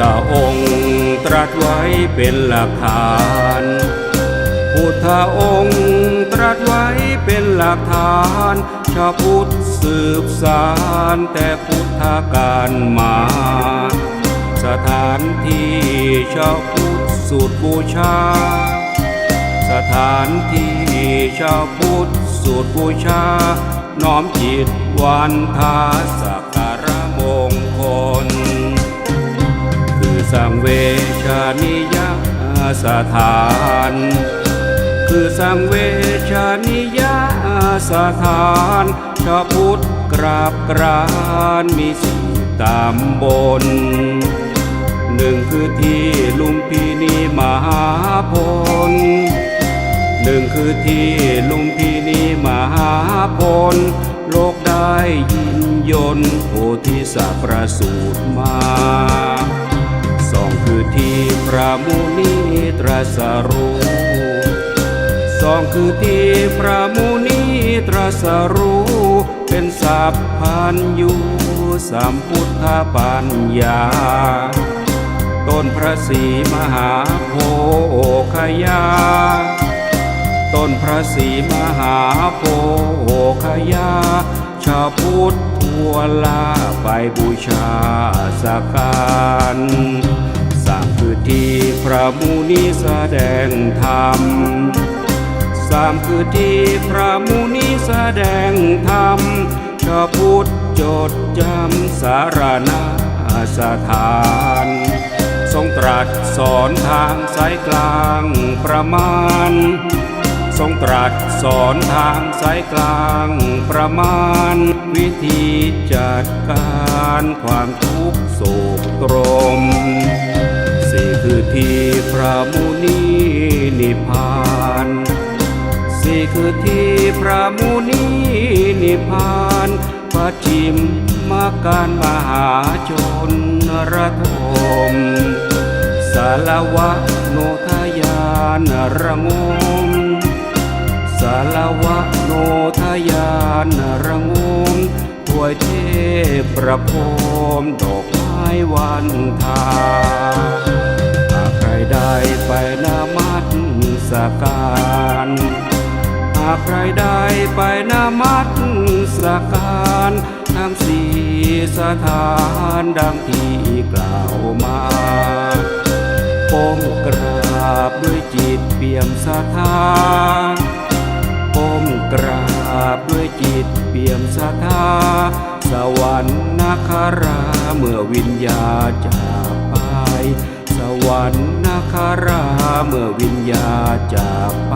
ธองค์ตรัสไว้เป็นหลักฐาน พุทธองค์ตรัสไว้เป็นหลักฐานชาวพุทธสืบสารแต่พุทธกาลมา สถานที่ชาวพุทธสูตรบูชา สถานที่ชาวพุทธสูตรบูชา น้อมจิตวันทาสัก เวชานิยสถาน คือสังเวชานิยสถานชาวพุทธกราบกรานมีสี่ตำบนหนึ่งคือที่ลุมพินีมหาพลหนึ่งคือที่ลุมพินีมหาพลโลกได้ยินยนโพธิสัตว์ประสูตรมา คือที่พระมุนีตรัสรู้สองคือที่พระมุนีตรัสรู้เป็นสัพพันยูสัมพุทธปัญญา ต้นพระศรีมหาโพคยา ต้นพระศรีมหาโพคยา ชาวพุทธทั่วลาไปบูชาสักการางคือที่พระมุนีแสดงธรรมสามคือที่พระมุนีแสดงธรรมชาพุทธจดจำสารนาสถาน ทรงตรัสสอนทางสายกลางประมาณ ทรงตรัสสอนทางสายกลางประมาณ วิธีจัดการความทุกข์โศกตรม นิพาน สี่คือที่พระมุนีนิพพานปัจฉิมมาการมหาชนระทมสารวะโนทยานระงมสารวะโนทยานระงมถวยเทพประพรมดอกไม้วันทา การหากใครได้ไปนามัสการทั้งสี่สถานดังที่กล่าวมาก้มกราบด้วยจิตเปี่ยมศรัทธาก้มกราบด้วยจิตเปี่ยมศรัทธาสวรรค์นคาราเมื่อวิญญาจากไป วันนาคาราเมื่อวิญญาจากไป